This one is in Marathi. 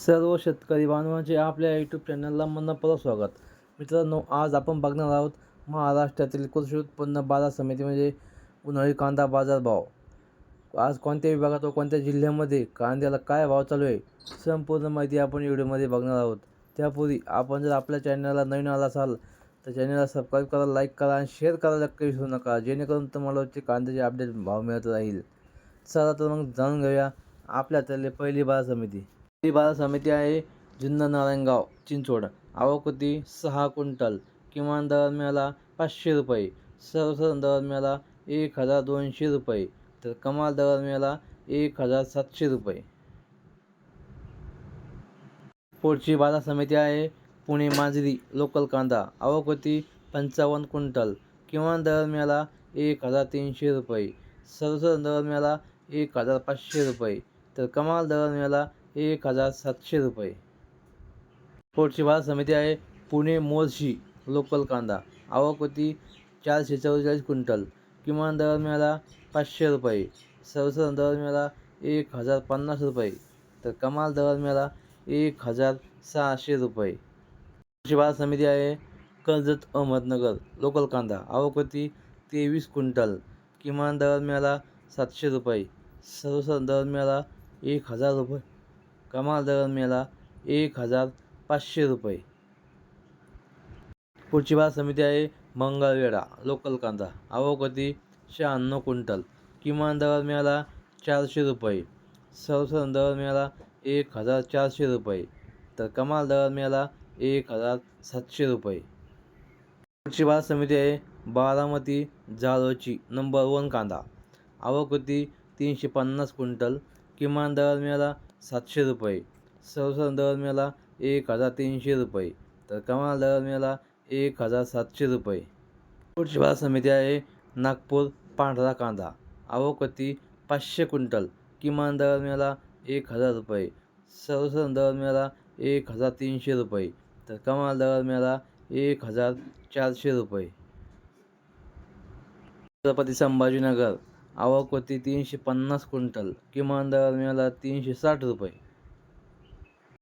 सर्व शेतकरी बांधवांचे आपल्या यूट्यूब चॅनलला मनपूर्वक स्वागत. मित्रांनो आज आपण बघणार आहोत महाराष्ट्रातील कृषी उत्पन्न बाजार समिती म्हणजे उन्हाळी कांदा बाजारभाव. आज कोणत्या विभागात व कोणत्या जिल्ह्यामध्ये कांद्याला काय भाव चालू आहे संपूर्ण माहिती आपण व्हिडिओमध्ये बघणार आहोत. त्यापूर्वी आपण जर आपल्या चॅनलला नवीन आला असाल तर चॅनलला सबस्क्राईब करा लाईक करा आणि शेअर करायला नक्की विसरू नका जेणेकरून तुम्हाला कांद्याचे अपडेट भाव मिळत राहील. चला तर मग जाणून घेऊया आपल्या पहिली बाजार समिती. पहिली बाजार समिती आहे जुन्नर नारायणगाव चिंचवड. आवक होती सहा क्विंटल किमान दर मिळाला पाचशे रुपये. सर्वसाधारण दर मिळाला एक हजार दोनशे रुपये. तर कमाल दर मिळाला एक हजार सातशे रुपये. पुढची बाजार समिती आहे पुणे मांजरी लोकल कांदा. आवक होती पंचावन्न क्विंटल किमान दर मिळाला एक हजार तीनशे रुपये. सर्वसाधारण दर मिळाला एक हजार पाचशे रुपये. तर कमाल दर मिळाला एक हजार सातशे रुपये. पुढची बाजार समिती आहे पुणे मोर्शी लोकल कांदा. आवक होती चारशे चौवेचाळीस क्विंटल. किमान दर मिळाला पाचशे रुपये. सरसरण दर मिळाला एक हजार पन्नास रुपये. तर कमाल दर मिळाला एक हजार सहाशे रुपये. पुढची बाजार समिती आहे कर्जत अहमदनगर लोकल कांदा. आवक होती तेवीस क्विंटल. किमान दर मिळाला सातशे रुपये. सर्वसाधारण दर मिळाला एक हजार रुपये. कमाल दर मिळाला एक हजार पाचशे रुपये. पुढची बाजार समिती आहे मंगळवेढा लोकल कांदा आवक शहाण्णव क्विंटल. किमान दर मिळाला चारशे रुपये. सर्वसाधारण दर मिळाला एक हजार चारशे रुपये. तर कमाल दर मिळाला एक हजार सातशे रुपये. पुढची बाजार समिती आहे बारामती जाळोची नंबर वन कांदा. आवक होती तीनशे पन्नास क्विंटल. किमान दर मिळाला सातशे रुपये. सर्वसाधारण दर मिळाला एक हजार तीनशे रुपये. तर कमाल दर मिळाला एक हजार सातशे रुपये. पुढची बाजार समिती आहे नागपूर पांढरा कांदा. आवक पाचशे क्विंटल. किमान दर मिळाला एक हजार रुपये. सर्वसाधारण दर मिळाला एक हजार तीनशे रुपये. तर कमाल दर मिळाला एक हजार चारशे रुपये. छत्रपती संभाजीनगर आवक होती तीनशे पन्नास क्विंटल. किमान दर मिळाला तीनशे साठ रुपये.